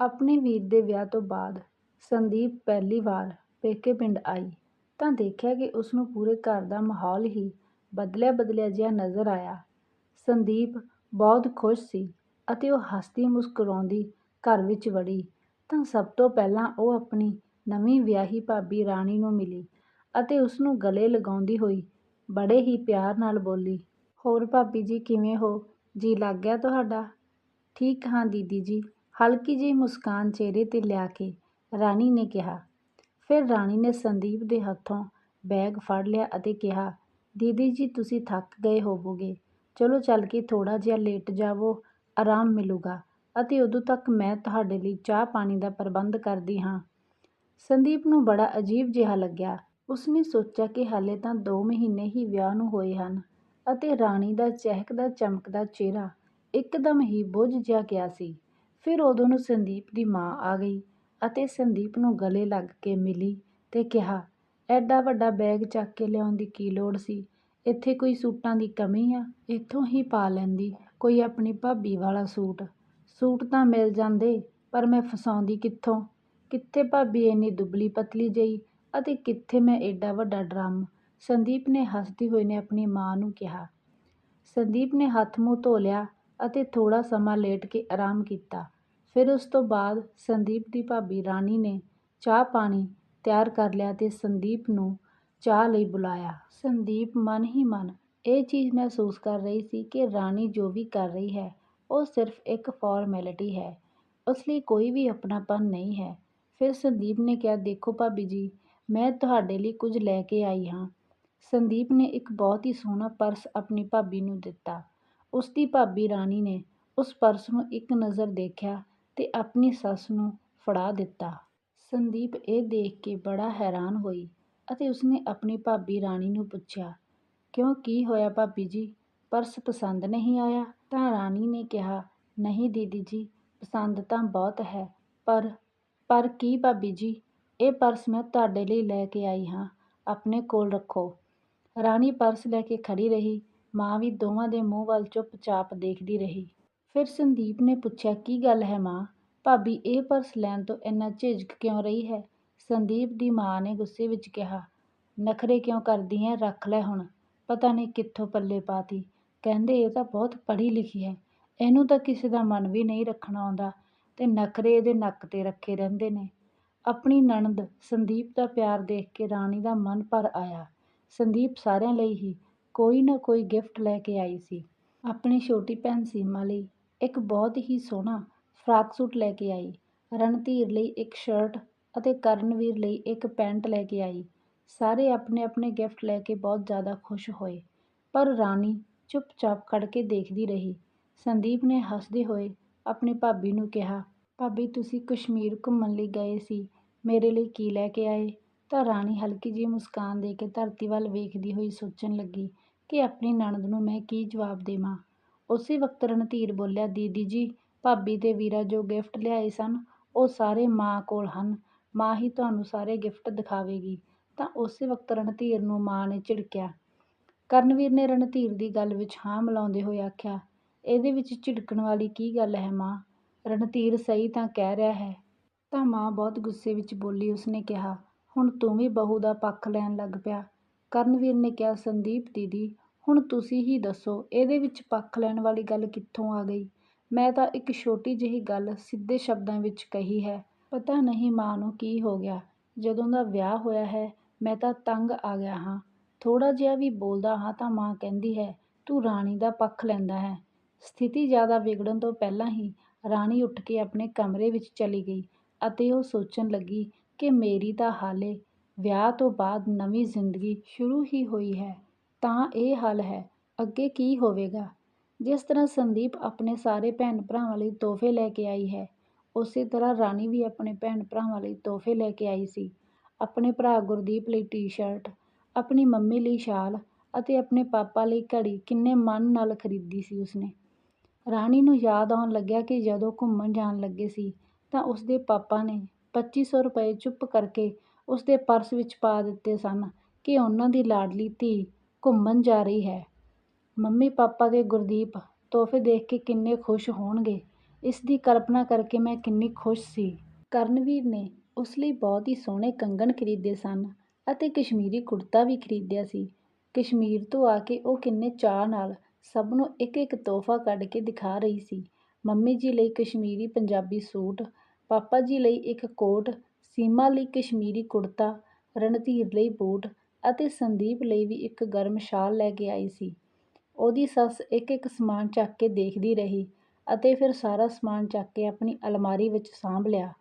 ਆਪਣੇ ਵੀਰ ਦੇ ਵਿਆਹ ਤੋਂ ਬਾਅਦ ਸੰਦੀਪ ਪਹਿਲੀ ਵਾਰ ਪੇਕੇ ਪਿੰਡ ਆਈ ਤਾਂ ਦੇਖਿਆ ਕਿ ਉਸਨੂੰ ਪੂਰੇ ਘਰ ਦਾ ਮਾਹੌਲ ਹੀ ਬਦਲਿਆ ਬਦਲਿਆ ਜਿਹਾ ਨਜ਼ਰ ਆਇਆ। ਸੰਦੀਪ ਬਹੁਤ ਖੁਸ਼ ਸੀ ਅਤੇ ਉਹ ਹੱਸਦੀ ਮੁਸਕਰਾਉਂਦੀ ਘਰ ਵਿੱਚ ਵੜੀ ਤਾਂ ਸਭ ਤੋਂ ਪਹਿਲਾਂ ਉਹ ਆਪਣੀ ਨਵੀਂ ਵਿਆਹੀ ਭਾਬੀ ਰਾਣੀ ਨੂੰ ਮਿਲੀ ਅਤੇ ਉਸਨੂੰ ਗਲੇ ਲਗਾਉਂਦੀ ਹੋਈ ਬੜੇ ਹੀ ਪਿਆਰ ਨਾਲ ਬੋਲੀ, ਹੋਰ ਭਾਬੀ ਜੀ ਕਿਵੇਂ ਹੋ? ਜੀ ਲੱਗ ਗਿਆ ਤੁਹਾਡਾ? ਠੀਕ ਹਾਂ ਦੀਦੀ ਜੀ, ਹਲਕੀ ਜਿਹੀ ਮੁਸਕਾਨ ਚਿਹਰੇ ਤੇ ਲਿਆ ਕੇ ਰਾਣੀ ਨੇ ਕਿਹਾ। ਫਿਰ ਰਾਣੀ ਨੇ ਸੰਦੀਪ ਦੇ ਹੱਥੋਂ ਬੈਗ ਫੜ ਲਿਆ ਅਤੇ ਕਿਹਾ, ਦੀਦੀ ਜੀ ਤੁਸੀਂ ਥੱਕ ਗਏ ਹੋਵੋਗੇ, ਚਲੋ ਚੱਲ ਕੇ ਥੋੜ੍ਹਾ ਜਿਹਾ ਲੇਟ ਜਾਵੋ, ਆਰਾਮ ਮਿਲੂਗਾ ਅਤੇ ਉਦੋਂ ਤੱਕ ਮੈਂ ਤੁਹਾਡੇ ਲਈ ਚਾਹ ਪਾਣੀ ਦਾ ਪ੍ਰਬੰਧ ਕਰਦੀ ਹਾਂ। ਸੰਦੀਪ ਨੂੰ ਬੜਾ ਅਜੀਬ ਜਿਹਾ ਲੱਗਿਆ। ਉਸਨੇ ਸੋਚਿਆ ਕਿ ਹਾਲੇ ਤਾਂ ਦੋ ਮਹੀਨੇ ਹੀ ਵਿਆਹ ਨੂੰ ਹੋਏ ਹਨ ਅਤੇ ਰਾਣੀ ਦਾ ਚਹਿਕਦਾ ਚਮਕਦਾ ਚਿਹਰਾ ਇੱਕਦਮ ਹੀ ਬੁੱਝ ਜਿਹਾ ਗਿਆ ਸੀ। ਫਿਰ ਉਦੋਂ ਨੂੰ ਸੰਦੀਪ ਦੀ ਮਾਂ ਆ ਗਈ ਅਤੇ ਸੰਦੀਪ ਨੂੰ ਗਲੇ ਲੱਗ ਕੇ ਮਿਲੀ ਤੇ ਕਿਹਾ, ਐਡਾ ਵੱਡਾ ਬੈਗ ਚੱਕ ਕੇ ਲਿਆਉਣ ਦੀ ਕੀ ਲੋੜ ਸੀ? ਇੱਥੇ ਕੋਈ ਸੂਟਾਂ ਦੀ ਕਮੀ ਆ? ਇੱਥੋਂ ਹੀ ਪਾ ਲੈਂਦੀ ਕੋਈ ਆਪਣੀ ਭਾਬੀ ਵਾਲਾ ਸੂਟ। ਸੂਟ ਤਾਂ ਮਿਲ ਜਾਂਦੇ ਪਰ ਮੈਂ ਫਸਾਉਂਦੀ ਕਿੱਥੋਂ? ਕਿੱਥੇ ਭਾਬੀ ਇੰਨੀ ਦੁਬਲੀ ਪਤਲੀ ਜਿਹੀ ਅਤੇ ਕਿੱਥੇ ਮੈਂ ਐਡਾ ਵੱਡਾ ਡਰਮ? ਸੰਦੀਪ ਨੇ ਹੱਸਦੀ ਹੋਈ ਨੇ ਆਪਣੀ ਮਾਂ ਨੂੰ ਕਿਹਾ। ਸੰਦੀਪ ਨੇ ਹੱਥ ਮੂੰਹ ਧੋ ਲਿਆ ਅਤੇ ਥੋੜ੍ਹਾ ਸਮਾਂ ਲੇਟ ਕੇ ਆਰਾਮ ਕੀਤਾ। ਫਿਰ ਉਸ ਤੋਂ ਬਾਅਦ ਸੰਦੀਪ ਦੀ ਭਾਬੀ ਰਾਣੀ ਨੇ ਚਾਹ ਪਾਣੀ ਤਿਆਰ ਕਰ ਲਿਆ ਅਤੇ ਸੰਦੀਪ ਨੂੰ ਚਾਹ ਲਈ ਬੁਲਾਇਆ। ਸੰਦੀਪ ਮਨ ਹੀ ਮਨ ਇਹ ਚੀਜ਼ ਮਹਿਸੂਸ ਕਰ ਰਹੀ ਸੀ ਕਿ ਰਾਣੀ ਜੋ ਵੀ ਕਰ ਰਹੀ ਹੈ ਉਹ ਸਿਰਫ ਇੱਕ ਫਾਰਮੈਲਿਟੀ ਹੈ, ਉਸ ਲਈ ਕੋਈ ਵੀ ਆਪਣਾਪਨ ਨਹੀਂ ਹੈ। ਫਿਰ ਸੰਦੀਪ ਨੇ ਕਿਹਾ, ਦੇਖੋ ਭਾਬੀ ਜੀ, ਮੈਂ ਤੁਹਾਡੇ ਲਈ ਕੁਝ ਲੈ ਕੇ ਆਈ ਹਾਂ। ਸੰਦੀਪ ਨੇ ਇੱਕ ਬਹੁਤ ਹੀ ਸੋਹਣਾ ਪਰਸ ਆਪਣੀ ਭਾਬੀ ਨੂੰ ਦਿੱਤਾ। ਉਸ ਦੀ ਭਾਬੀ ਰਾਣੀ ਨੇ ਉਸ ਪਰਸ ਨੂੰ ਇੱਕ ਨਜ਼ਰ ਦੇਖਿਆ ਤੇ ਆਪਣੀ ਸੱਸ ਨੂੰ ਫੜਾ ਦਿੱਤਾ। ਸੰਦੀਪ ਇਹ ਦੇਖ ਕੇ ਬੜਾ ਹੈਰਾਨ ਹੋਈ ਅਤੇ ਉਸਨੇ ਆਪਣੀ ਭਾਬੀ ਰਾਣੀ ਨੂੰ ਪੁੱਛਿਆ, ਕਿਉਂ ਕੀ ਹੋਇਆ ਭਾਬੀ ਜੀ, ਪਰਸ ਪਸੰਦ ਨਹੀਂ ਆਇਆ? ਤਾਂ ਰਾਣੀ ਨੇ ਕਿਹਾ, ਨਹੀਂ ਦੀਦੀ ਜੀ, ਪਸੰਦ ਤਾਂ ਬਹੁਤ ਹੈ ਪਰ ਪਰ ਕੀ ਭਾਬੀ ਜੀ, ਇਹ ਪਰਸ ਮੈਂ ਤੁਹਾਡੇ ਲਈ ਲੈ ਕੇ ਆਈ ਹਾਂ, ਆਪਣੇ ਕੋਲ ਰੱਖੋ। ਰਾਣੀ ਪਰਸ ਲੈ ਕੇ ਖੜ੍ਹੀ ਰਹੀ, ਮਾਂ ਵੀ ਦੋਵਾਂ ਦੇ ਮੂੰਹ ਵੱਲ ਚੁੱਪ-ਚਾਪ ਦੇਖਦੀ ਰਹੀ। ਫਿਰ ਸੰਦੀਪ ਨੇ ਪੁੱਛਿਆ, ਕੀ ਗੱਲ ਹੈ ਮਾਂ, ਭਾਬੀ ਇਹ ਪਰਸ ਲੈਣ ਤੋਂ ਇੰਨਾ ਝਿਜਕ ਕਿਉਂ ਰਹੀ ਹੈ? ਸੰਦੀਪ ਦੀ ਮਾਂ ਨੇ ਗੁੱਸੇ ਵਿੱਚ ਕਿਹਾ, ਨਖ਼ਰੇ ਕਿਉਂ ਕਰਦੀ ਹੈ ਰੱਖ ਲੈ ਹੁਣ, ਪਤਾ ਨਹੀਂ ਕਿੱਥੋਂ ਪੱਲੇ ਪਾਤੀ। ਕਹਿੰਦੇ ਇਹ ਤਾਂ ਬਹੁਤ ਪੜ੍ਹੀ ਲਿਖੀ ਹੈ, ਇਹਨੂੰ ਤਾਂ ਕਿਸੇ ਦਾ ਮਨ ਵੀ ਨਹੀਂ ਰੱਖਣਾ ਆਉਂਦਾ ਤੇ ਨਖ਼ਰੇ ਇਹਦੇ ਨੱਕ ਤੇ ਰੱਖੇ ਰਹਿੰਦੇ ਨੇ। ਆਪਣੀ ਨਣਦ ਸੰਦੀਪ ਦਾ ਪਿਆਰ ਦੇਖ ਕੇ ਰਾਣੀ ਦਾ ਮਨ ਭਰ ਆਇਆ। ਸੰਦੀਪ ਸਾਰਿਆਂ ਲਈ ਹੀ ਕੋਈ ਨਾ ਕੋਈ ਗਿਫਟ ਲੈ ਕੇ ਆਈ ਸੀ। ਆਪਣੀ ਛੋਟੀ ਭੈਣ ਸੀਮਾ ਲਈ ਇੱਕ ਬਹੁਤ ਹੀ ਸੋਹਣਾ ਫਰਾਕ ਸੂਟ ਲੈ ਕੇ ਆਈ, ਰਣਧੀਰ ਲਈ ਇੱਕ ਸ਼ਰਟ ਅਤੇ ਕਰਨਵੀਰ ਲਈ ਇੱਕ ਪੈਂਟ ਲੈ ਕੇ ਆਈ। ਸਾਰੇ ਆਪਣੇ ਆਪਣੇ ਗਿਫਟ ਲੈ ਕੇ ਬਹੁਤ ਜ਼ਿਆਦਾ ਖੁਸ਼ ਹੋਏ ਪਰ ਰਾਣੀ ਚੁੱਪ-ਚਾਪ ਖੜ੍ਹ ਕੇ ਦੇਖਦੀ ਰਹੀ। ਸੰਦੀਪ ਨੇ ਹੱਸਦੇ ਹੋਏ ਆਪਣੀ ਭਾਬੀ ਨੂੰ ਕਿਹਾ, ਭਾਬੀ ਤੁਸੀਂ ਕਸ਼ਮੀਰ ਘੁੰਮਣ ਲਈ ਗਏ ਸੀ, ਮੇਰੇ ਲਈ ਕੀ ਲੈ ਕੇ ਆਏ? ਤਾਂ ਰਾਣੀ ਹਲਕੀ ਜਿਹੀ ਮੁਸਕਾਨ ਦੇ ਕੇ ਧਰਤੀ ਵੱਲ ਵੇਖਦੀ ਹੋਈ ਸੋਚਣ ਲੱਗੀ ਕਿ ਆਪਣੀ ਨਣਦ ਨੂੰ ਮੈਂ ਕੀ ਜਵਾਬ ਦੇਵਾਂ। ਉਸੇ ਵਕਤ ਰਣਧੀਰ ਬੋਲਿਆ, ਦੀਦੀ ਜੀ, ਭਾਬੀ ਤੇ ਵੀਰਾ ਜੋ ਗਿਫਟ ਲਿਆਏ ਸਨ ਉਹ ਸਾਰੇ ਮਾਂ ਕੋਲ ਹਨ, ਮਾਂ ਹੀ ਤੁਹਾਨੂੰ ਸਾਰੇ ਗਿਫਟ ਦਿਖਾਵੇਗੀ। ਤਾਂ ਉਸੇ ਵਕਤ ਰਣਧੀਰ ਨੂੰ ਮਾਂ ਨੇ ਝਿੜਕਿਆ। ਕਰਨਵੀਰ ਨੇ ਰਣਧੀਰ ਦੀ ਗੱਲ ਵਿੱਚ ਹਾਂ ਮਿਲਾਉਂਦੇ ਹੋਏ ਆਖਿਆ, ਇਹਦੇ ਵਿੱਚ ਝਿੜਕਣ ਵਾਲੀ ਕੀ ਗੱਲ ਹੈ ਮਾਂ, ਰਣਧੀਰ ਸਹੀ ਤਾਂ ਕਹਿ ਰਿਹਾ ਹੈ। ਤਾਂ ਮਾਂ ਬਹੁਤ ਗੁੱਸੇ ਵਿੱਚ ਬੋਲੀ, ਉਸਨੇ ਕਿਹਾ, ਹੁਣ ਤੂੰ ਵੀ ਬਹੂ ਦਾ ਪੱਖ ਲੈਣ ਲੱਗ ਪਿਆ। ਕਰਨਵੀਰ ਨੇ ਕਿਹਾ, ਸੰਦੀਪ ਦੀਦੀ, ਹੁਣ ਤੁਸੀਂ ਹੀ ਦੱਸੋ ਇਹਦੇ ਵਿੱਚ ਪੱਖ ਲੈਣ ਵਾਲੀ ਗੱਲ ਕਿੱਥੋਂ ਆ ਗਈ? ਮੈਂ ਤਾਂ ਇੱਕ ਛੋਟੀ ਜਿਹੀ ਗੱਲ ਸਿੱਧੇ ਸ਼ਬਦਾਂ ਵਿੱਚ ਕਹੀ ਹੈ। ਪਤਾ ਨਹੀਂ ਮਾਂ ਨੂੰ ਕੀ ਹੋ ਗਿਆ, ਜਦੋਂ ਦਾ ਵਿਆਹ ਹੋਇਆ ਹੈ ਮੈਂ ਤਾਂ ਤੰਗ ਆ ਗਿਆ ਹਾਂ, ਥੋੜ੍ਹਾ ਜਿਹਾ ਵੀ ਬੋਲਦਾ ਹਾਂ ਤਾਂ ਮਾਂ ਕਹਿੰਦੀ ਹੈ, ਤੂੰ ਰਾਣੀ ਦਾ ਪੱਖ ਲੈਂਦਾ ਹੈਂ। ਸਥਿਤੀ ਜ਼ਿਆਦਾ ਵਿਗੜਨ ਤੋਂ ਪਹਿਲਾਂ ਹੀ ਰਾਣੀ ਉੱਠ ਕੇ ਆਪਣੇ ਕਮਰੇ ਵਿੱਚ ਚਲੀ ਗਈ ਅਤੇ ਉਹ ਸੋਚਣ ਲੱਗੀ ਕਿ ਮੇਰੀ ਤਾਂ ਹਾਲੇ ਵਿਆਹ ਤੋਂ ਬਾਅਦ ਨਵੀਂ ਜ਼ਿੰਦਗੀ ਸ਼ੁਰੂ ਹੀ ਹੋਈ ਹੈ ਤਾਂ ਇਹ ਹੱਲ ਹੈ, ਅੱਗੇ ਕੀ ਹੋਵੇਗਾ? ਜਿਸ ਤਰ੍ਹਾਂ ਸੰਦੀਪ ਆਪਣੇ ਸਾਰੇ ਭੈਣ ਭਰਾਵਾਂ ਲਈ ਤੋਹਫ਼ੇ ਲੈ ਕੇ ਆਈ ਹੈ, ਉਸੇ ਤਰ੍ਹਾਂ ਰਾਣੀ ਵੀ ਆਪਣੇ ਭੈਣ ਭਰਾਵਾਂ ਲਈ ਤੋਹਫ਼ੇ ਲੈ ਕੇ ਆਈ ਸੀ। ਆਪਣੇ ਭਰਾ ਗੁਰਦੀਪ ਲਈ ਟੀ-ਸ਼ਰਟ, ਆਪਣੀ ਮੰਮੀ ਲਈ ਸ਼ਾਲ ਅਤੇ ਆਪਣੇ ਪਾਪਾ ਲਈ ਘੜੀ ਕਿੰਨੇ ਮਨ ਨਾਲ ਖਰੀਦੀ ਸੀ ਉਸਨੇ। ਰਾਣੀ ਨੂੰ ਯਾਦ ਆਉਣ ਲੱਗਿਆ ਕਿ ਜਦੋਂ ਘੁੰਮਣ ਜਾਣ ਲੱਗੇ ਸੀ ਤਾਂ ਉਸਦੇ ਪਾਪਾ ਨੇ ਪੱਚੀ ਸੌ ਰੁਪਏ ਚੁੱਪ ਕਰਕੇ ਉਸਦੇ ਪਰਸ ਵਿੱਚ ਪਾ ਦਿੱਤੇ ਸਨ ਕਿ ਉਹਨਾਂ ਦੀ ਲਾਡਲੀ ਧੀ ਘੁੰਮਣ ਜਾ ਰਹੀ ਹੈ। ਮੰਮੀ ਪਾਪਾ ਦੇ ਗੁਰਦੀਪ ਤੋਹਫ਼ੇ ਦੇਖ ਕੇ ਕਿੰਨੇ ਖੁਸ਼ ਹੋਣਗੇ। ਇਸ ਦੀ ਕਲਪਨਾ ਕਰਕੇ ਮੈਂ ਕਿੰਨੀ ਖੁਸ਼ ਸੀ। ਕਰਨਵੀਰ ਨੇ ਉਸ ਲਈ ਬਹੁਤ ਹੀ ਸੋਹਣੇ ਕੰਗਣ ਖਰੀਦੇ ਸਨ ਅਤੇ ਕਸ਼ਮੀਰੀ ਕੁੜਤਾ ਵੀ ਖਰੀਦਿਆ ਸੀ। ਕਸ਼ਮੀਰ ਤੋਂ ਆ ਕੇ ਉਹ ਕਿੰਨੇ ਚਾਅ ਨਾਲ ਸਭ ਨੂੰ ਇੱਕ-ਇੱਕ ਤੋਹਫ਼ਾ ਕੱਢ ਕੇ ਦਿਖਾ ਰਹੀ ਸੀ। ਮੰਮੀ ਜੀ ਲਈ ਕਸ਼ਮੀਰੀ ਪੰਜਾਬੀ ਸੂਟ, ਪਾਪਾ ਜੀ ਲਈ ਇੱਕ ਕੋਟ, ਸੀਮਾ ਲਈ ਕਸ਼ਮੀਰੀ ਕੁੜਤਾ, ਰਣਧੀਰ ਲਈ ਬੂਟ ਅਤੇ ਸੰਦੀਪ ਲਈ ਵੀ ਇੱਕ ਗਰਮ ਸ਼ਾਲ ਲੈ ਕੇ ਆਈ ਸੀ। ਉਹਦੀ ਸੱਸ ਇੱਕ-ਇੱਕ ਸਮਾਨ ਚੱਕ ਕੇ ਦੇਖਦੀ ਰਹੀ ਅਤੇ ਫਿਰ ਸਾਰਾ ਸਮਾਨ ਚੱਕ ਕੇ ਆਪਣੀ ਅਲਮਾਰੀ ਵਿੱਚ ਸਾਂਭ ਲਿਆ।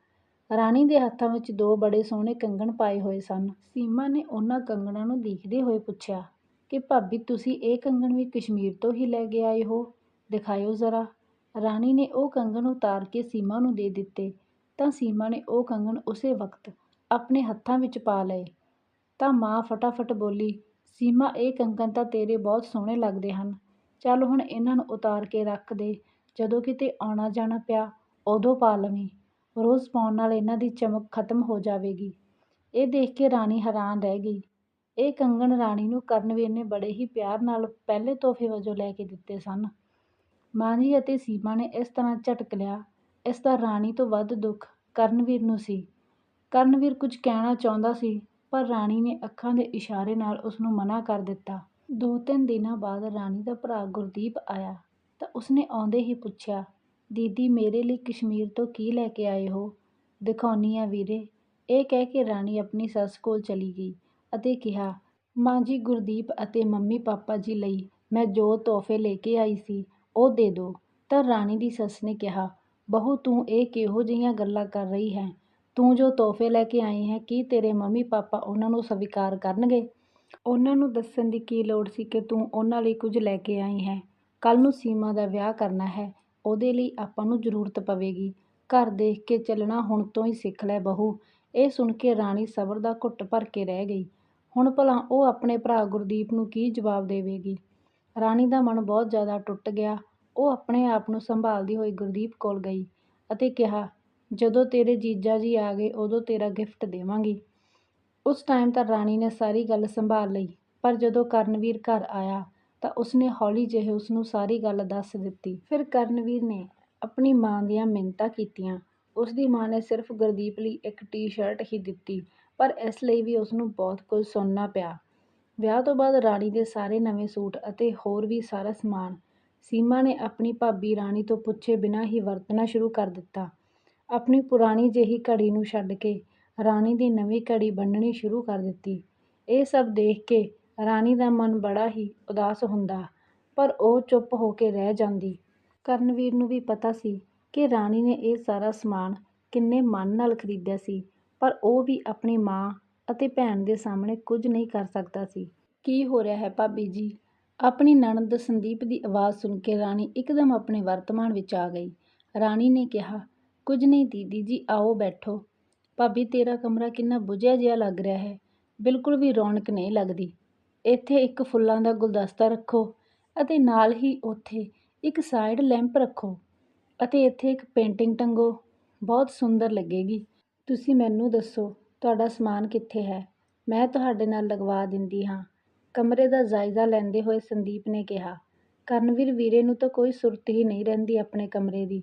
ਰਾਣੀ ਦੇ ਹੱਥਾਂ ਵਿੱਚ ਦੋ ਬੜੇ ਸੋਹਣੇ ਕੰਗਣ ਪਾਏ ਹੋਏ ਸਨ। ਸੀਮਾ ਨੇ ਉਹਨਾਂ ਕੰਗਣਾਂ ਨੂੰ ਦੇਖਦੇ ਹੋਏ ਪੁੱਛਿਆ ਕਿ ਭਾਬੀ ਤੁਸੀਂ ਇਹ ਕੰਗਣ ਵੀ ਕਸ਼ਮੀਰ ਤੋਂ ਹੀ ਲੈ ਕੇ ਆਏ ਹੋ, ਦਿਖਾਇਓ ਜ਼ਰਾ। ਰਾਣੀ ਨੇ ਉਹ ਕੰਗਣ ਉਤਾਰ ਕੇ ਸੀਮਾ ਨੂੰ ਦੇ ਦਿੱਤੇ ਤਾਂ ਸੀਮਾ ਨੇ ਉਹ ਕੰਗਣ ਉਸੇ ਵਕਤ ਆਪਣੇ ਹੱਥਾਂ ਵਿੱਚ ਪਾ ਲਏ ਤਾਂ ਮਾਂ ਫਟਾਫਟ ਬੋਲੀ, ਸੀਮਾ ਇਹ ਕੰਗਣ ਤਾਂ ਤੇਰੇ ਬਹੁਤ ਸੋਹਣੇ ਲੱਗਦੇ ਹਨ, ਚੱਲ ਹੁਣ ਇਹਨਾਂ ਨੂੰ ਉਤਾਰ ਕੇ ਰੱਖ ਦੇ, ਜਦੋਂ ਕਿਤੇ ਆਉਣਾ-ਜਾਣਾ ਪਿਆ ਉਦੋਂ ਪਾ ਲਵੀਂ, ਰੋਜ਼ ਪਾਉਣ ਨਾਲ ਇਹਨਾਂ ਦੀ ਚਮਕ ਖ਼ਤਮ ਹੋ ਜਾਵੇਗੀ। ਇਹ ਦੇਖ ਕੇ ਰਾਣੀ ਹੈਰਾਨ ਰਹਿ ਗਈ। ਇਹ ਕੰਗਣ ਰਾਣੀ ਨੂੰ ਕਰਨਵੀਰ ਨੇ ਬੜੇ ਹੀ ਪਿਆਰ ਨਾਲ ਪਹਿਲੇ ਤੋਹਫ਼ੇ ਵਜੋਂ ਲੈ ਕੇ ਦਿੱਤੇ ਸਨ। ਮਾਂ ਜੀ ਅਤੇ ਸੀਮਾ ਨੇ ਇਸ ਤਰ੍ਹਾਂ ਝਟਕ ਲਿਆ। ਇਸ ਦਾ ਰਾਣੀ ਤੋਂ ਵੱਧ ਦੁੱਖ ਕਰਨਵੀਰ ਨੂੰ ਸੀ। ਕਰਨਵੀਰ ਕੁਝ ਕਹਿਣਾ ਚਾਹੁੰਦਾ ਸੀ ਪਰ ਰਾਣੀ ਨੇ ਅੱਖਾਂ ਦੇ ਇਸ਼ਾਰੇ ਨਾਲ ਉਸਨੂੰ ਮਨ੍ਹਾ ਕਰ ਦਿੱਤਾ। ਦੋ-ਤਿੰਨ ਦਿਨਾਂ ਬਾਅਦ ਰਾਣੀ ਦਾ ਭਰਾ ਗੁਰਦੀਪ ਆਇਆ ਤਾਂ ਉਸਨੇ ਆਉਂਦੇ ਹੀ ਪੁੱਛਿਆ, ਦੀਦੀ ਮੇਰੇ ਲਈ ਕਸ਼ਮੀਰ ਤੋਂ ਕੀ ਲੈ ਕੇ ਆਏ ਹੋ, ਦਿਖਾਉਂਨੀ ਆਂ ਵੀਰੇ। ਇਹ ਕਹਿ ਕੇ ਰਾਣੀ ਆਪਣੀ ਸੱਸ ਕੋਲ ਚਲੀ ਗਈ ਅਤੇ ਕਿਹਾ, ਮਾਂ ਜੀ ਗੁਰਦੀਪ ਅਤੇ ਮੰਮੀ-ਪਾਪਾ ਜੀ ਲਈ ਮੈਂ ਜੋ ਤੋਹਫ਼ੇ ਲੈ ਕੇ ਆਈ ਸੀ ਉਹ ਦੇ ਦਿਓ। ਤਾਂ ਰਾਣੀ ਦੀ ਸੱਸ ਨੇ ਕਿਹਾ, ਬਹੂ ਤੂੰ ਇਹ ਕਿਹੋ ਜਿਹੀਆਂ ਗੱਲਾਂ ਕਰ ਰਹੀ ਹੈਂ, ਤੂੰ ਜੋ ਤੋਹਫ਼ੇ ਲੈ ਕੇ ਆਈ ਹੈ ਕੀ ਤੇਰੇ ਮੰਮੀ-ਪਾਪਾ ਉਹਨਾਂ ਨੂੰ ਸਵੀਕਾਰ ਕਰਨਗੇ। ਉਹਨਾਂ ਨੂੰ ਦੱਸਣ ਦੀ ਕੀ ਲੋੜ ਸੀ ਕਿ ਤੂੰ ਉਹਨਾਂ ਲਈ ਕੁਝ ਲੈ ਕੇ ਆਈ ਹੈ ਕੱਲ੍ਹ ਨੂੰ ਸੀਮਾ ਦਾ ਵਿਆਹ ਕਰਨਾ ਹੈ, ਉਹਦੇ ਲਈ ਆਪਾਂ ਨੂੰ ਜ਼ਰੂਰਤ ਪਵੇਗੀ। ਘਰ ਦੇਖ ਕੇ ਚੱਲਣਾ ਹੁਣ ਤੋਂ ਹੀ ਸਿੱਖ ਲੈ ਬਹੂ। ਇਹ ਸੁਣ ਕੇ ਰਾਣੀ ਸਬਰ ਦਾ ਘੁੱਟ ਭਰ ਕੇ ਰਹਿ ਗਈ। ਹੁਣ ਭਲਾ ਉਹ ਆਪਣੇ ਭਰਾ ਗੁਰਦੀਪ ਨੂੰ ਕੀ ਜਵਾਬ ਦੇਵੇਗੀ। ਰਾਣੀ ਦਾ ਮਨ ਬਹੁਤ ਜ਼ਿਆਦਾ ਟੁੱਟ ਗਿਆ। ਉਹ ਆਪਣੇ ਆਪ ਨੂੰ ਸੰਭਾਲਦੀ ਹੋਈ ਗੁਰਦੀਪ ਕੋਲ ਗਈ ਅਤੇ ਕਿਹਾ, ਜਦੋਂ ਤੇਰੇ ਜੀਜਾ ਜੀ ਆ ਗਏ, ਉਦੋਂ ਤੇਰਾ ਗਿਫਟ ਦੇਵਾਂਗੀ। ਉਸ ਟਾਈਮ ਤਾਂ ਰਾਣੀ ਨੇ ਸਾਰੀ ਗੱਲ ਸੰਭਾਲ ਲਈ, ਪਰ ਜਦੋਂ ਕਰਨਵੀਰ ਘਰ ਆਇਆ, ਤਾਂ ਉਸਨੇ ਹੌਲੀ ਜਿਹੇ ਉਸਨੂੰ ਸਾਰੀ ਗੱਲ ਦੱਸ ਦਿੱਤੀ। ਫਿਰ ਕਰਨਵੀਰ ਨੇ ਆਪਣੀ ਮਾਂ ਦੀਆਂ ਮਿੰਨਤਾਂ ਕੀਤੀਆਂ। ਉਸਦੀ ਮਾਂ ਨੇ ਸਿਰਫ਼ ਗੁਰਦੀਪ ਲਈ ਇੱਕ ਟੀ-ਸ਼ਰਟ ਹੀ ਦਿੱਤੀ, ਪਰ ਇਸ ਲਈ ਵੀ ਉਸਨੂੰ ਬਹੁਤ ਕੁਝ ਸੁਣਨਾ ਪਿਆ। ਵਿਆਹ ਤੋਂ ਬਾਅਦ ਰਾਣੀ ਦੇ ਸਾਰੇ ਨਵੇਂ ਸੂਟ ਅਤੇ ਹੋਰ ਵੀ ਸਾਰਾ ਸਮਾਨ ਸੀਮਾ ਨੇ ਆਪਣੀ ਭਾਬੀ ਰਾਣੀ ਤੋਂ ਪੁੱਛੇ ਬਿਨਾਂ ਹੀ ਵਰਤਣਾ ਸ਼ੁਰੂ ਕਰ ਦਿੱਤਾ। ਆਪਣੀ ਪੁਰਾਣੀ ਜਿਹੀ ਘੜੀ ਨੂੰ ਛੱਡ ਕੇ ਰਾਣੀ ਦੀ ਨਵੀਂ ਘੜੀ ਬੰਨ੍ਹਣੀ ਸ਼ੁਰੂ ਕਰ ਦਿੱਤੀ। ਇਹ ਸਭ ਦੇਖ ਕੇ ਰਾਣੀ ਦਾ ਮਨ ਬੜਾ ਹੀ ਉਦਾਸ ਹੁੰਦਾ ਪਰ ਉਹ ਚੁੱਪ ਹੋ ਕੇ ਰਹਿ ਜਾਂਦੀ। ਕਰਨਵੀਰ ਨੂੰ ਵੀ ਪਤਾ ਸੀ ਕਿ ਰਾਣੀ ਨੇ ਇਹ ਸਾਰਾ ਸਮਾਨ ਕਿੰਨੇ ਮਨ ਨਾਲ ਖਰੀਦਿਆ ਸੀ ਪਰ ਉਹ ਵੀ ਆਪਣੀ ਮਾਂ ਅਤੇ ਭੈਣ ਦੇ ਸਾਹਮਣੇ ਕੁਝ ਨਹੀਂ ਕਰ ਸਕਦਾ ਸੀ। ਕੀ ਹੋ ਰਿਹਾ ਹੈ ਭਾਬੀ ਜੀ। ਆਪਣੀ ਨਣਦ ਸੰਦੀਪ ਦੀ ਆਵਾਜ਼ ਸੁਣ ਕੇ ਰਾਣੀ ਇੱਕਦਮ ਆਪਣੇ ਵਰਤਮਾਨ ਵਿੱਚ ਆ ਗਈ। ਰਾਣੀ ਨੇ ਕਿਹਾ, ਕੁਝ ਨਹੀਂ ਦੀਦੀ ਜੀ ਆਓ ਬੈਠੋ। ਭਾਬੀ ਤੇਰਾ ਕਮਰਾ ਕਿੰਨਾ ਬੁਝਿਆ ਜਿਹਾ ਲੱਗ ਰਿਹਾ ਹੈ, ਬਿਲਕੁਲ ਵੀ ਰੌਣਕ ਨਹੀਂ ਲੱਗਦੀ। ਇੱਥੇ ਇੱਕ ਫੁੱਲਾਂ ਦਾ ਗੁਲਦਸਤਾ ਰੱਖੋ ਅਤੇ ਨਾਲ ਹੀ ਉੱਥੇ ਇੱਕ ਸਾਈਡ ਲੈਂਪ ਰੱਖੋ ਅਤੇ ਇੱਥੇ ਇੱਕ ਪੇਂਟਿੰਗ ਟੰਗੋ, ਬਹੁਤ ਸੁੰਦਰ ਲੱਗੇਗੀ। ਤੁਸੀਂ ਮੈਨੂੰ ਦੱਸੋ ਤੁਹਾਡਾ ਸਮਾਨ ਕਿੱਥੇ ਹੈ, ਮੈਂ ਤੁਹਾਡੇ ਨਾਲ ਲਗਵਾ ਦਿੰਦੀ ਹਾਂ। ਕਮਰੇ ਦਾ ਜਾਇਜ਼ਾ ਲੈਂਦੇ ਹੋਏ ਸੰਦੀਪ ਨੇ ਕਿਹਾ, ਕਰਨਵੀਰ ਵੀਰੇ ਨੂੰ ਤਾਂ ਕੋਈ ਸੁਰਤ ਹੀ ਨਹੀਂ ਰਹਿੰਦੀ ਆਪਣੇ ਕਮਰੇ ਦੀ।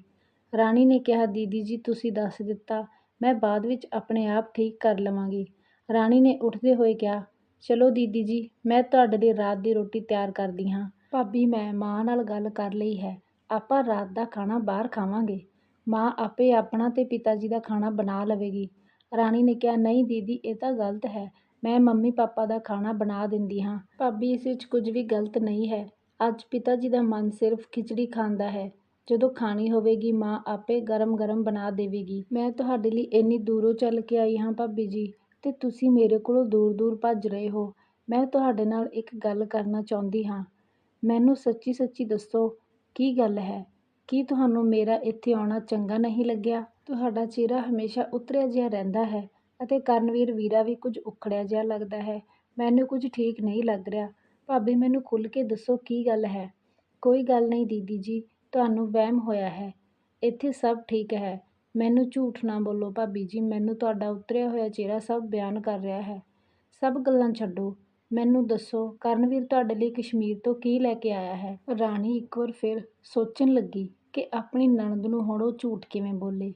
ਰਾਣੀ ਨੇ ਕਿਹਾ, ਦੀਦੀ ਜੀ ਤੁਸੀਂ ਦੱਸ ਦਿੱਤਾ ਮੈਂ ਬਾਅਦ ਵਿੱਚ ਆਪਣੇ ਆਪ ਠੀਕ ਕਰ ਲਵਾਂਗੀ। ਰਾਣੀ ਨੇ ਉੱਠਦੇ ਹੋਏ ਕਿਹਾ, ਚਲੋ ਦੀਦੀ ਜੀ ਮੈਂ ਤੁਹਾਡੇ ਲਈ ਰਾਤ ਦੀ ਰੋਟੀ ਤਿਆਰ ਕਰਦੀ ਹਾਂ। ਭਾਬੀ ਮੈਂ ਮਾਂ ਨਾਲ ਗੱਲ ਕਰ ਲਈ ਹੈ, ਆਪਾਂ ਰਾਤ ਦਾ ਖਾਣਾ ਬਾਹਰ ਖਾਵਾਂਗੇ। ਮਾਂ ਆਪੇ ਆਪਣਾ ਤੇ ਪਿਤਾ ਜੀ ਦਾ ਖਾਣਾ ਬਣਾ ਲਵੇਗੀ। ਰਾਣੀ ਨੇ ਕਿਹਾ, ਨਹੀਂ ਦੀਦੀ ਇਹ ਤਾਂ ਗਲਤ ਹੈ, ਮੈਂ ਮੰਮੀ-ਪਾਪਾ ਦਾ ਖਾਣਾ ਬਣਾ ਦਿੰਦੀ ਹਾਂ। ਭਾਬੀ ਇਸ ਵਿੱਚ ਕੁਝ ਵੀ ਗਲਤ ਨਹੀਂ ਹੈ। ਅੱਜ ਪਿਤਾ ਜੀ ਦਾ ਮਨ ਸਿਰਫ਼ ਖਿਚੜੀ ਖਾਣ ਦਾ ਹੈ, ਜਦੋਂ ਖਾਣੀ ਹੋਵੇਗੀ ਮਾਂ ਆਪੇ ਗਰਮ-ਗਰਮ ਬਣਾ ਦੇਵੇਗੀ। ਮੈਂ ਤੁਹਾਡੇ ਲਈ ਇੰਨੀ ਦੂਰੋਂ ਚੱਲ ਕੇ ਆਈ ਹਾਂ ਭਾਬੀ ਜੀ ਅਤੇ ਤੁਸੀਂ ਮੇਰੇ ਕੋਲੋਂ ਦੂਰ-ਦੂਰ ਭੱਜ ਰਹੇ ਹੋ। ਮੈਂ ਤੁਹਾਡੇ ਨਾਲ ਇੱਕ ਗੱਲ ਕਰਨਾ ਚਾਹੁੰਦੀ ਹਾਂ। ਮੈਨੂੰ ਸੱਚੀ-ਸੱਚੀ ਦੱਸੋ ਕੀ ਗੱਲ ਹੈ, ਕੀ ਤੁਹਾਨੂੰ ਮੇਰਾ ਇੱਥੇ ਆਉਣਾ ਚੰਗਾ ਨਹੀਂ ਲੱਗਿਆ। ਤੁਹਾਡਾ ਚਿਹਰਾ ਹਮੇਸ਼ਾ ਉਤਰਿਆ ਜਿਹਾ ਰਹਿੰਦਾ ਹੈ ਅਤੇ ਕਰਨਵੀਰ ਵੀਰਾ ਵੀ ਕੁਝ ਉਖੜਿਆ ਜਿਹਾ ਲੱਗਦਾ ਹੈ, ਮੈਨੂੰ ਕੁਝ ਠੀਕ ਨਹੀਂ ਲੱਗ ਰਿਹਾ। ਭਾਬੀ ਮੈਨੂੰ ਖੁੱਲ੍ਹ ਕੇ ਦੱਸੋ ਕੀ ਗੱਲ ਹੈ। ਕੋਈ ਗੱਲ ਨਹੀਂ ਦੀਦੀ ਜੀ, ਤੁਹਾਨੂੰ ਵਹਿਮ ਹੋਇਆ ਹੈ, ਇੱਥੇ ਸਭ ਠੀਕ ਹੈ। ਮੈਨੂੰ ਝੂਠ ਨਾ ਬੋਲੋ ਭਾਬੀ ਜੀ ਮੈਨੂੰ ਤੁਹਾਡਾ ਉਤਰਿਆ ਹੋਇਆ ਚਿਹਰਾ ਸਭ ਬਿਆਨ ਕਰ ਰਿਹਾ ਹੈ। ਸਭ ਗੱਲਾਂ ਛੱਡੋ, ਮੈਨੂੰ ਦੱਸੋ ਕਰਨਵੀਰ ਤੁਹਾਡੇ ਲਈ ਕਸ਼ਮੀਰ ਤੋਂ ਕੀ ਲੈ ਕੇ ਆਇਆ ਹੈ। ਰਾਣੀ ਇੱਕ ਵਾਰ ਫਿਰ ਸੋਚਣ ਲੱਗੀ ਕਿ ਆਪਣੀ ਨਣਦ ਨੂੰ ਹੁਣ ਉਹ ਝੂਠ ਕਿਵੇਂ ਬੋਲੇ।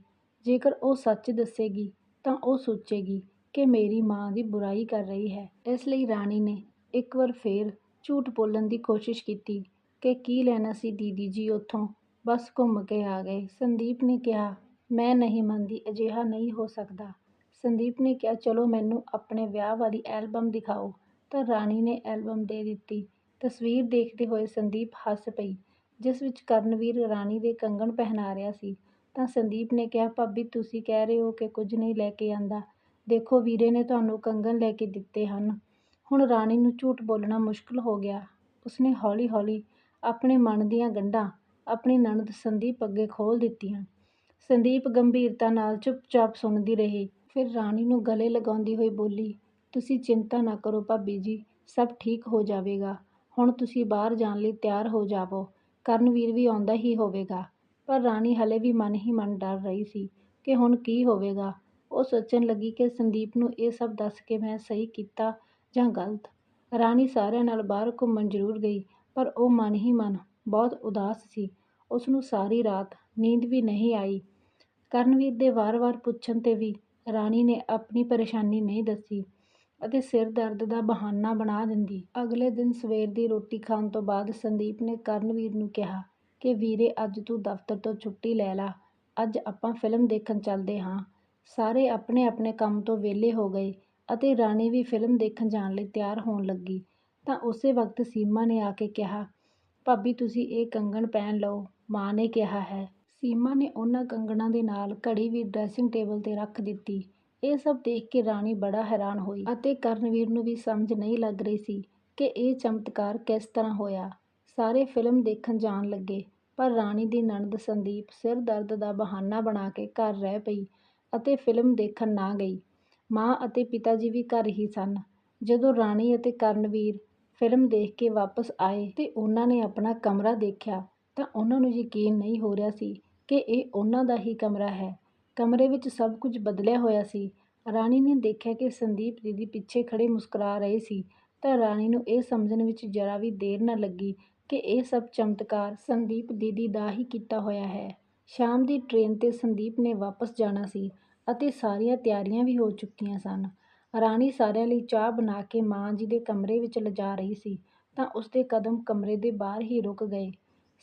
ਜੇਕਰ ਉਹ ਸੱਚ ਦੱਸੇਗੀ ਤਾਂ ਉਹ ਸੋਚੇਗੀ ਕਿ ਮੇਰੀ ਮਾਂ ਦੀ ਬੁਰਾਈ ਕਰ ਰਹੀ ਹੈ। ਇਸ ਲਈ ਰਾਣੀ ਨੇ ਇੱਕ ਵਾਰ ਫਿਰ ਝੂਠ ਬੋਲਣ ਦੀ ਕੋਸ਼ਿਸ਼ ਕੀਤੀ ਕਿ ਕੀ ਲੈਣਾ ਸੀ ਦੀਦੀ ਜੀ ਉੱਥੋਂ ਬਸ ਘੁੰਮ ਕੇ ਆ ਗਏ। ਸੰਦੀਪ ਨੇ ਕਿਹਾ, ਮੈਂ ਨਹੀਂ ਮੰਨਦੀ, ਅਜਿਹਾ ਨਹੀਂ ਹੋ ਸਕਦਾ। ਸੰਦੀਪ ਨੇ ਕਿਹਾ, ਚਲੋ ਮੈਨੂੰ ਆਪਣੇ ਵਿਆਹ ਵਾਲੀ ਐਲਬਮ ਦਿਖਾਓ ਤਾਂ ਰਾਣੀ ਨੇ ਐਲਬਮ ਦੇ ਦਿੱਤੀ। ਤਸਵੀਰ ਦੇਖਦੇ ਹੋਏ ਸੰਦੀਪ ਹੱਸ ਪਈ, ਜਿਸ ਵਿੱਚ ਕਰਨਵੀਰ ਰਾਣੀ ਦੇ ਕੰਗਣ ਪਹਿਨਾ ਰਿਹਾ ਸੀ ਤਾਂ ਸੰਦੀਪ ਨੇ ਕਿਹਾ, ਭਾਬੀ, ਤੁਸੀਂ ਕਹਿ ਰਹੇ ਹੋ ਕਿ ਕੁਝ ਨਹੀਂ ਲੈ ਕੇ ਆਂਦਾ ਦੇਖੋ, ਵੀਰੇ ਨੇ ਤੁਹਾਨੂੰ ਕੰਗਣ ਲੈ ਕੇ ਦਿੱਤੇ ਹਨ। ਹੁਣ ਰਾਣੀ ਨੂੰ ਝੂਠ ਬੋਲਣਾ ਮੁਸ਼ਕਲ ਹੋ ਗਿਆ। ਉਸਨੇ ਹੌਲੀ ਹੌਲੀ ਆਪਣੇ ਮਨ ਦੀਆਂ ਗੰਢਾਂ ਆਪਣੀ ਨਣਦ ਸੰਦੀਪ ਅੱਗੇ ਖੋਲ੍ਹ ਦਿੱਤੀਆਂ। ਸੰਦੀਪ ਗੰਭੀਰਤਾ ਨਾਲ ਚੁੱਪਚਾਪ ਸੁਣਦੀ ਰਹੀ। ਫਿਰ ਰਾਣੀ ਨੂੰ ਗਲੇ ਲਗਾਉਂਦੀ ਹੋਈ ਬੋਲੀ, ਤੁਸੀਂ ਚਿੰਤਾ ਨਾ ਕਰੋ ਭਾਬੀ ਜੀ, ਸਭ ਠੀਕ ਹੋ ਜਾਵੇਗਾ। ਹੁਣ ਤੁਸੀਂ ਬਾਹਰ ਜਾਣ ਲਈ ਤਿਆਰ ਹੋ ਜਾਵੋ ਕਰਨਵੀਰ ਵੀ ਆਉਂਦਾ ਹੀ ਹੋਵੇਗਾ। ਪਰ ਰਾਣੀ ਹਾਲੇ ਵੀ ਮਨ ਹੀ ਮਨ ਡਰ ਰਹੀ ਸੀ ਕਿ ਹੁਣ ਕੀ ਹੋਵੇਗਾ। ਉਹ ਸੋਚਣ ਲੱਗੀ ਕਿ ਸੰਦੀਪ ਨੂੰ ਇਹ ਸਭ ਦੱਸ ਕੇ ਮੈਂ ਸਹੀ ਕੀਤਾ ਜਾਂ ਗਲਤ। ਰਾਣੀ ਸਾਰਿਆਂ ਨਾਲ ਬਾਹਰ ਘੁੰਮਣ ਜ਼ਰੂਰ ਗਈ ਪਰ ਉਹ ਮਨ ਹੀ ਮਨ ਬਹੁਤ ਉਦਾਸ ਸੀ। ਉਸਨੂੰ ਸਾਰੀ ਰਾਤ ਨੀਂਦ ਵੀ ਨਹੀਂ ਆਈ। ਕਰਨਵੀਰ ਦੇ ਵਾਰ-ਵਾਰ ਪੁੱਛਣ ਤੇ ਵੀ ਰਾਣੀ ਨੇ ਆਪਣੀ ਪਰੇਸ਼ਾਨੀ ਨਹੀਂ ਦੱਸੀ ਅਤੇ ਸਿਰ ਦਰਦ ਦਾ ਬਹਾਨਾ ਬਣਾ ਦਿੰਦੀ। ਅਗਲੇ ਦਿਨ ਸਵੇਰ ਦੀ ਰੋਟੀ ਖਾਣ ਤੋਂ ਬਾਅਦ ਸੰਦੀਪ ਨੇ ਕਰਨਵੀਰ ਨੂੰ ਕਿਹਾ ਕਿ, ਵੀਰੇ, ਅੱਜ ਤੂੰ ਦਫ਼ਤਰ ਤੋਂ ਛੁੱਟੀ ਲੈ ਲਾ ਅੱਜ ਆਪਾਂ ਫਿਲਮ ਦੇਖਣ ਚੱਲਦੇ ਹਾਂ। ਸਾਰੇ ਆਪਣੇ ਆਪਣੇ ਕੰਮ ਤੋਂ ਵਿਹਲੇ ਹੋ ਗਏ ਅਤੇ ਰਾਣੀ ਵੀ ਫਿਲਮ ਦੇਖਣ ਜਾਣ ਲਈ ਤਿਆਰ ਹੋਣ ਲੱਗੀ ਤਾਂ ਉਸੇ ਵਕਤ ਸੀਮਾ ਨੇ ਆ ਕੇ ਕਿਹਾ, ਭਾਬੀ, ਤੁਸੀਂ ਇਹ ਕੰਗਣ ਪਹਿਨ ਲਓ ਮਾਂ ਨੇ ਕਿਹਾ ਹੈ। ਸੀਮਾ ਨੇ ਉਹਨਾਂ ਕੰਗਣਾਂ ਦੇ ਨਾਲ ਘੜੀ ਵੀ ਡਰੈਸਿੰਗ ਟੇਬਲ ਤੇ ਰੱਖ ਦਿੱਤੀ। ਇਹ ਸਭ ਦੇਖ ਕੇ ਰਾਣੀ ਬੜਾ ਹੈਰਾਨ ਹੋਈ ਅਤੇ ਕਰਨਵੀਰ ਨੂੰ ਵੀ ਸਮਝ ਨਹੀਂ ਲੱਗ ਰਹੀ ਸੀ ਕਿ ਇਹ ਚਮਤਕਾਰ ਕਿਸ ਤਰ੍ਹਾਂ ਹੋਇਆ। ਸਾਰੇ ਫਿਲਮ ਦੇਖਣ ਜਾਣ ਲੱਗੇ, ਪਰ ਰਾਣੀ ਦੀ ਨਣਦ ਸੰਦੀਪ ਸਿਰ ਦਰਦ ਦਾ ਬਹਾਨਾ ਬਣਾ ਕੇ ਘਰ ਰਹਿ ਪਈ ਅਤੇ ਫਿਲਮ ਦੇਖਣ ਨਾ ਗਈ। ਮਾਂ ਅਤੇ ਪਿਤਾ ਜੀ ਵੀ ਘਰ ਹੀ ਸਨ। ਜਦੋਂ ਰਾਣੀ ਅਤੇ ਕਰਨਵੀਰ ਫਿਲਮ ਦੇਖ ਕੇ ਵਾਪਸ ਆਏ ਅਤੇ ਉਹਨਾਂ ਨੇ ਆਪਣਾ ਕਮਰਾ ਦੇਖਿਆ ਤਾਂ ਉਹਨਾਂ ਨੂੰ ਯਕੀਨ ਨਹੀਂ ਹੋ ਰਿਹਾ ਸੀ ਕਿ ਇਹ ਉਹਨਾਂ ਦਾ ਹੀ ਕਮਰਾ ਹੈ। ਕਮਰੇ ਵਿੱਚ ਸਭ ਕੁਝ ਬਦਲਿਆ ਹੋਇਆ ਸੀ। ਰਾਣੀ ਨੇ ਦੇਖਿਆ ਕਿ ਸੰਦੀਪ ਦੀਦੀ ਪਿੱਛੇ ਖੜ੍ਹੇ ਮੁਸਕਰਾ ਰਹੇ ਸੀ ਤਾਂ ਰਾਣੀ ਨੂੰ ਇਹ ਸਮਝਣ ਵਿੱਚ ਜ਼ਰਾ ਵੀ ਦੇਰ ਨਾ ਲੱਗੀ ਕਿ ਇਹ ਸਭ ਚਮਤਕਾਰ ਸੰਦੀਪ ਦੀਦੀ ਦਾ ਹੀ ਕੀਤਾ ਹੋਇਆ ਹੈ। ਸ਼ਾਮ ਦੀ ਟਰੇਨ ਤੇ ਸੰਦੀਪ ਨੇ ਵਾਪਸ ਜਾਣਾ ਸੀ ਅਤੇ ਸਾਰੀਆਂ ਤਿਆਰੀਆਂ ਵੀ ਹੋ ਚੁੱਕੀਆਂ ਸਨ। ਰਾਣੀ ਸਾਰਿਆਂ ਲਈ ਚਾਹ ਬਣਾ ਕੇ ਮਾਂ ਜੀ ਦੇ ਕਮਰੇ ਵਿੱਚ ਲਿਜਾ ਰਹੀ ਸੀ, ਤਾਂ ਉਸਦੇ ਕਦਮ ਕਮਰੇ ਦੇ ਬਾਹਰ ਹੀ ਰੁਕ ਗਏ।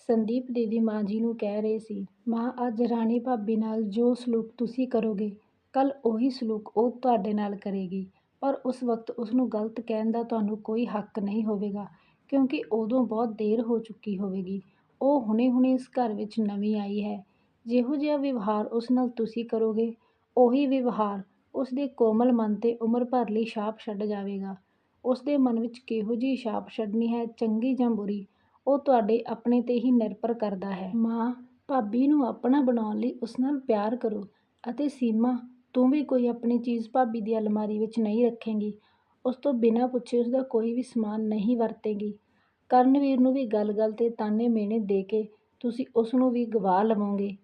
ਸੰਦੀਪ ਦੀਦੀ ਮਾਂ ਜੀ ਨੂੰ ਕਹਿ ਰਹੇ ਸੀ, ਮਾਂ, ਅੱਜ ਰਾਣੀ ਭਾਬੀ ਨਾਲ ਜੋ ਸਲੂਕ ਤੁਸੀਂ ਕਰੋਗੇ, ਕੱਲ੍ਹ ਉਹੀ ਸਲੂਕ ਉਹ ਤੁਹਾਡੇ ਨਾਲ ਕਰੇਗੀ, ਪਰ ਉਸ ਵਕਤ ਉਸਨੂੰ ਗਲਤ ਕਹਿਣ ਦਾ ਤੁਹਾਨੂੰ ਕੋਈ ਹੱਕ ਨਹੀਂ ਹੋਵੇਗਾ, ਕਿਉਂਕਿ ਉਦੋਂ ਬਹੁਤ ਦੇਰ ਹੋ ਚੁੱਕੀ ਹੋਵੇਗੀ। ਉਹ ਹੁਣੇ ਹੁਣੇ ਇਸ ਘਰ ਵਿੱਚ ਨਵੀਂ ਆਈ ਹੈ। ਜਿਹੋ ਜਿਹਾ ਵਿਵਹਾਰ ਉਸ ਨਾਲ ਤੁਸੀਂ ਕਰੋਗੇ, ਉਹੀ ਵਿਵਹਾਰ ਉਸਦੇ ਕੋਮਲ ਮਨ ਤੇ ਉਮਰ ਭਰ ਲਈ ਛਾਪ ਛੱਡ ਜਾਵੇਗਾ। ਉਸਦੇ ਮਨ ਵਿੱਚ ਕਿਹੋ ਜਿਹੀ ਛਾਪ ਛੱਡਣੀ ਹੈ, ਚੰਗੀ ਜਾਂ ਬੁਰੀ, ਉਹ ਤੁਹਾਡੇ ਆਪਣੇ ਤੇ ਹੀ ਨਿਰਭਰ ਕਰਦਾ ਹੈ। ਮਾਂ, ਭਾਬੀ ਨੂੰ ਆਪਣਾ ਬਣਾਉਣ ਲਈ ਉਸ ਨਾਲ ਪਿਆਰ ਕਰੋ ਅਤੇ ਸੀਮਾ, ਤੂੰ ਵੀ ਕੋਈ ਆਪਣੀ ਚੀਜ਼ ਭਾਬੀ ਦੀ ਅਲਮਾਰੀ ਵਿੱਚ ਨਹੀਂ ਰੱਖੇਂਗੀ ਉਸ ਤੋਂ ਬਿਨਾਂ ਪੁੱਛੇ ਉਸਦਾ ਕੋਈ ਵੀ ਸਮਾਨ ਨਹੀਂ ਵਰਤੇਂਗੀ। ਕਰਨਵੀਰ ਨੂੰ ਵੀ ਗੱਲ ਗੱਲ ਤੇ ਤਾਨੇ ਮਿਹਣੇ ਦੇ ਕੇ ਤੁਸੀਂ ਉਸਨੂੰ ਵੀ ਗਵਾ ਲਵੋਗੇ।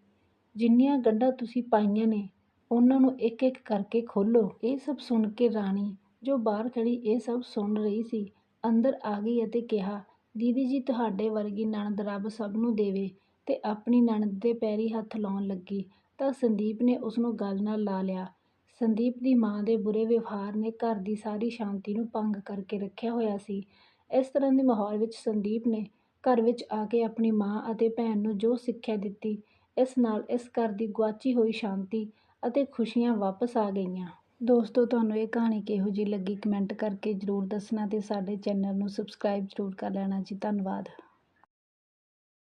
ਜਿੰਨੀਆਂ ਗੰਢਾਂ ਤੁਸੀਂ ਪਾਈਆਂ ਨੇ ਉਹਨਾਂ ਨੂੰ ਇੱਕ ਇੱਕ ਕਰਕੇ ਖੋਲ੍ਹੋ। ਇਹ ਸਭ ਸੁਣ ਕੇ ਰਾਣੀ, ਜੋ ਬਾਹਰ ਖੜ੍ਹੀ ਇਹ ਸਭ ਸੁਣ ਰਹੀ ਸੀ, ਅੰਦਰ ਆ ਗਈ ਅਤੇ ਕਿਹਾ, ਦੀਦੀ ਜੀ, ਤੁਹਾਡੇ ਵਰਗੀ ਨਣਦ ਰੱਬ ਸਭ ਨੂੰ ਦੇਵੇ ਅਤੇ ਆਪਣੀ ਨਣਦ ਦੇ ਪੈਰੀਂ ਹੱਥ ਲਾਉਣ ਲੱਗੀ ਤਾਂ ਸੰਦੀਪ ਨੇ ਉਸਨੂੰ ਗਲ ਨਾਲ ਲਾ ਲਿਆ। ਸੰਦੀਪ ਦੀ ਮਾਂ ਦੇ ਬੁਰੇ ਵਿਵਹਾਰ ਨੇ ਘਰ ਦੀ ਸਾਰੀ ਸ਼ਾਂਤੀ ਨੂੰ ਭੰਗ ਕਰਕੇ ਰੱਖਿਆ ਹੋਇਆ ਸੀ। ਇਸ ਤਰ੍ਹਾਂ ਦੇ ਮਾਹੌਲ ਵਿੱਚ ਸੰਦੀਪ ਨੇ ਘਰ ਵਿੱਚ ਆ ਕੇ ਆਪਣੀ ਮਾਂ ਅਤੇ ਭੈਣ ਨੂੰ ਜੋ ਸਿੱਖਿਆ ਦਿੱਤੀ, ਇਸ ਨਾਲ ਇਸ ਘਰ ਦੀ ਗੁਆਚੀ ਹੋਈ ਸ਼ਾਂਤੀ ਅਤੇ ਖੁਸ਼ੀਆਂ ਵਾਪਸ ਆ ਗਈਆਂ। ਦੋਸਤੋ, ਤੁਹਾਨੂੰ ਇਹ ਕਹਾਣੀ ਕਿਹੋ ਜਿਹੀ ਲੱਗੀ ਕਮੈਂਟ ਕਰਕੇ ਜ਼ਰੂਰ ਦੱਸਣਾ ਤੇ ਸਾਡੇ ਚੈਨਲ ਨੂੰ ਸਬਸਕ੍ਰਾਈਬ ਜ਼ਰੂਰ ਕਰ ਲੈਣਾ ਜੀ ਧੰਨਵਾਦ।